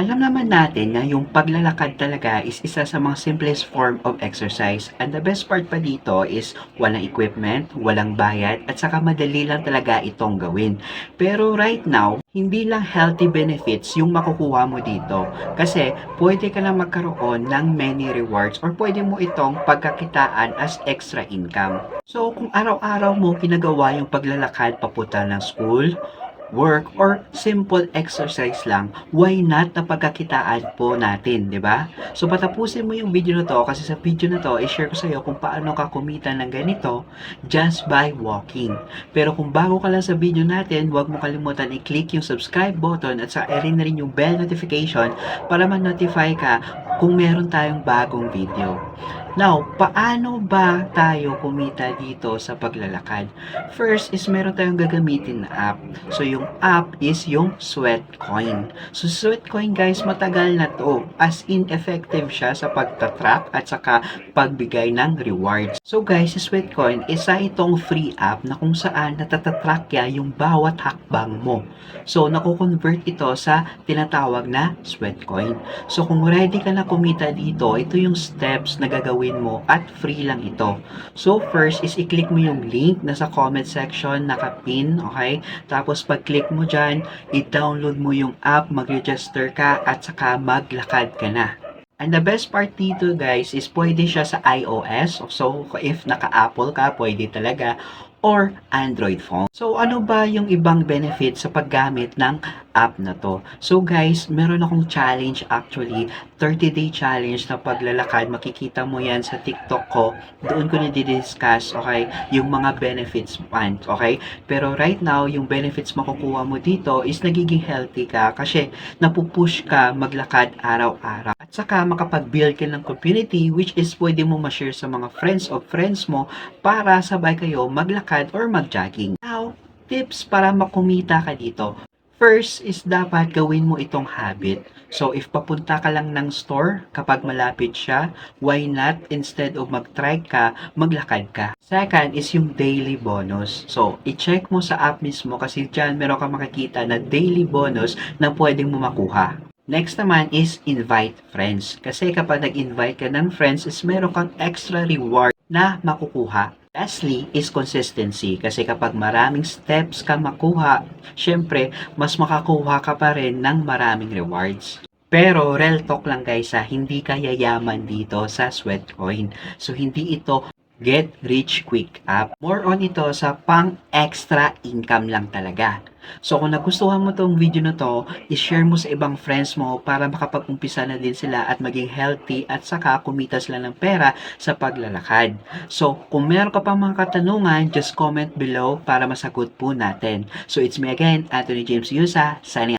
Alam naman natin na yung paglalakad talaga is isa sa mga simplest form of exercise. And the best part pa dito is walang equipment, walang bayad, at saka madali lang talaga itong gawin. Pero right now, hindi lang healthy benefits yung makukuha mo dito. Kasi pwede ka lang magkaroon ng many rewards or pwede mo itong pagkakitaan as extra income. So kung araw-araw mo ginagawa yung paglalakad papunta ng school, work, or simple exercise lang, why not na pagkakitaan po natin, di ba? So, patapusin mo yung video na to kasi sa video na to, i-share ko sa iyo kung paano ka kumita ng ganito just by walking. Pero kung bago ka lang sa video natin, huwag mo kalimutan i-click yung subscribe button at sa na rin yung bell notification para ma-notify ka kung meron tayong bagong video. Now, paano ba tayo kumita dito sa paglalakad? First is meron tayong gagamitin na app. So, yung app is yung Sweatcoin. So, Sweatcoin guys, matagal na to. As in, effective siya sa pagtatrack at saka pagbigay ng rewards. So, guys, si Sweatcoin, isa itong free app na kung saan natatatrack ya yung bawat hakbang mo. So, nakukonvert ito sa tinatawag na Sweatcoin. So, kung ready ka na kumita dito, ito yung steps na gagawin mo at free lang ito. So, first is i-click mo yung link na sa comment section, nakapin, okay? Tapos, pag-click mo dyan, i-download mo yung app, mag-register ka, at saka maglakad ka na. And the best part dito guys is pwede siya sa iOS. So if naka-Apple ka, pwede talaga or Android phone. So ano ba yung ibang benefit sa paggamit ng app na to? So guys, meron akong challenge actually, 30 day challenge na paglalakad. Makikita mo yan sa TikTok ko. Doon ko na-discuss, okay, yung mga benefits man, okay? Pero right now, yung benefits makukuha mo dito is nagiging healthy ka kasi napupush ka maglakad araw-araw. Saka makapag-build ka ng community which is pwede mo ma-share sa mga friends of friends mo para sabay kayo maglakad or mag-jogging. Now, tips para makumita ka dito. First is dapat gawin mo itong habit. So, if papunta ka lang ng store, kapag malapit siya, why not, instead of mag-try ka, maglakad ka. Second is yung daily bonus. So, i-check mo sa app mismo kasi dyan meron ka makikita na daily bonus na pwedeng mo makuha. Next naman is invite friends. Kasi kapag nag-invite ka ng friends is meron kang extra reward na makukuha. Lastly is consistency kasi kapag maraming steps ka makuha, syempre mas makakuha ka pa rin ng maraming rewards. Pero real talk lang guys ha, hindi ka yayaman dito sa Sweatcoin. So hindi ito get rich quick app. More on ito sa pang extra income lang talaga. So kung nagustuhan mo tong video na to, i-share mo sa ibang friends mo para makapag-umpisa na din sila at maging healthy at saka kumita sila ng pera sa paglalakad. So kung meron ka pa mga katanungan, just comment below para masagot po natin. So it's me again, Anthony James Yusa, signing